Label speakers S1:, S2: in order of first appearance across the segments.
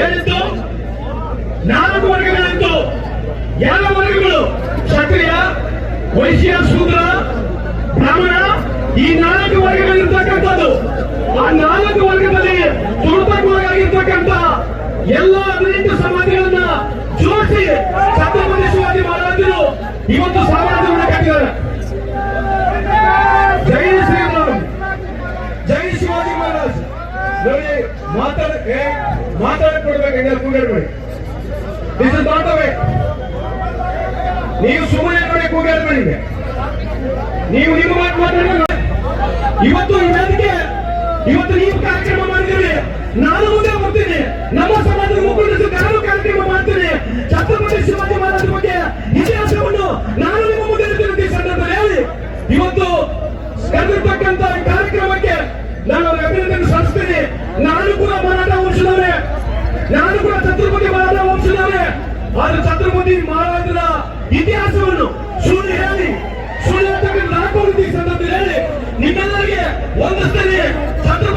S1: ಏನಿತ್ತು ನಾಲ್ಕು ವರ್ಗಗಳಿತ್ತು ಎಲ್ಲ ವರ್ಗಗಳು, ಕ್ಷತ್ರಿಯ, ವೈಶ್ಯ, ಶೂದ್ರ, ಬ್ರಾಹ್ಮಣ, ಈ ನಾಲ್ಕು ವರ್ಗಗಳಿರ್ತಕ್ಕಂಥದ್ದು, ಆ ನಾಲ್ಕು ವರ್ಗದಲ್ಲಿ ತುಳಿತಕ್ಕೊಳಗಾಗಿರ್ತಕ್ಕಂಥ ಎಲ್ಲ ಹದಿನೆಂಟು ಸಮಾಧಿಗಳನ್ನ ಜೋಡಿಸಿ ಛತ್ರಪತಿ ಶಿವಾಜಿ ಮಹಾರಾಜರು ಇವತ್ತು ಸಾಮ್ರಾಜ್ಯವನ್ನು ಕಟ್ಟಿದ್ದಾರೆ. ಜೈ ಶ್ರೀರಾಮ್. ಜೈ ಮಹಾರಾಜ್ ನೋಡಿ, ಮಾತಾಡಕ್ಕೆ ಮಾತಾಡಕ್ ಕೊಡ್ಬೇಕು ಹಂಗೆ ಕೂಗಾಡ್ಬೇಡಿ ಅವೇ ನೀವು ಸುಮ್ಮನೆ ನೋಡಿ ಕೂಗಾಡ್ಬೇಡಿ ನೀವು ನಿಮ್ಮ ಮಾತು ಮಾತಾಡೋಣ ಇವತ್ತು ವೇದಿಕೆ ಇವತ್ತು ನೀವು ಕಾರ್ಯಕ್ರಮ ಮಾಡಿದ್ದೀರಿ. ನಾನು ಮುಂದೆ ಬರ್ತೀನಿ ನಮ್ಮ ಸಮಾಜದ ಮುಖಂಡರು ನಾನು ಕಾರ್ಯಕ್ರಮ ಮಾಡ್ತೀನಿ. ಛತ್ರಪತಿ ಶಿವಾಜಿ ಮಹಾರಾಜರ ಬಗ್ಗೆ ಇತಿಹಾಸವನ್ನು ನಾನು ನಿಮ್ಮ ಮುಂದೆ ಇರ್ತೀನಿ ಈ ಸಂದರ್ಭದಲ್ಲಿ ಹೇಳಿ ಇವತ್ತು ಕರೆದಿರ್ತಕ್ಕಂಥ ಈ ಕಾರ್ಯಕ್ರಮಕ್ಕೆ ನಾನು ಅವ್ರಿಗೆ ಅಭಿನಂದನೆ ಸಲ್ಲಿಸ್ತೀನಿ ನಾನು ಕೂಡ ಮರಾಠ ವಂಶದವರೇ ನಾನು ಕೂಡ ಛತ್ರಪತಿ ಮಹಾರಾಜ ವಂಶದವರೇ ಆದ್ರೆ ಛತ್ರಪತಿ ಮಹಾರಾಜರ ಇತಿಹಾಸವನ್ನು ಸುಳ್ಳು ಹೇಳಿ, ಸುಳ್ಳು ಈ ಸಂದರ್ಭದಲ್ಲಿ ಹೇಳಿ, ನಿಮ್ಮೆಲ್ಲರಿಗೆ ಒಂದಷ್ಟೇ ಛತ್ರಪತಿ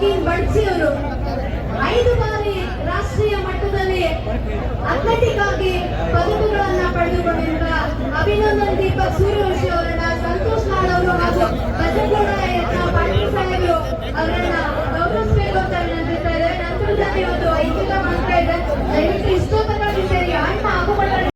S2: ಸಾಕಿನ್ ಬಡ್ಸಿ ಅವರು ಐದು ಬಾರಿ ರಾಷ್ಟ್ರೀಯ ಮಟ್ಟದಲ್ಲಿ ಅಥ್ಲೆಟಿಕ್ ಆಗಿ ಪದಕಗಳನ್ನ ಪಡೆದುಕೊಂಡಿರುವ ಅಭಿನಂದನ್ ದೀಪಕ್ ಸೂರ್ಯವಂಶಿ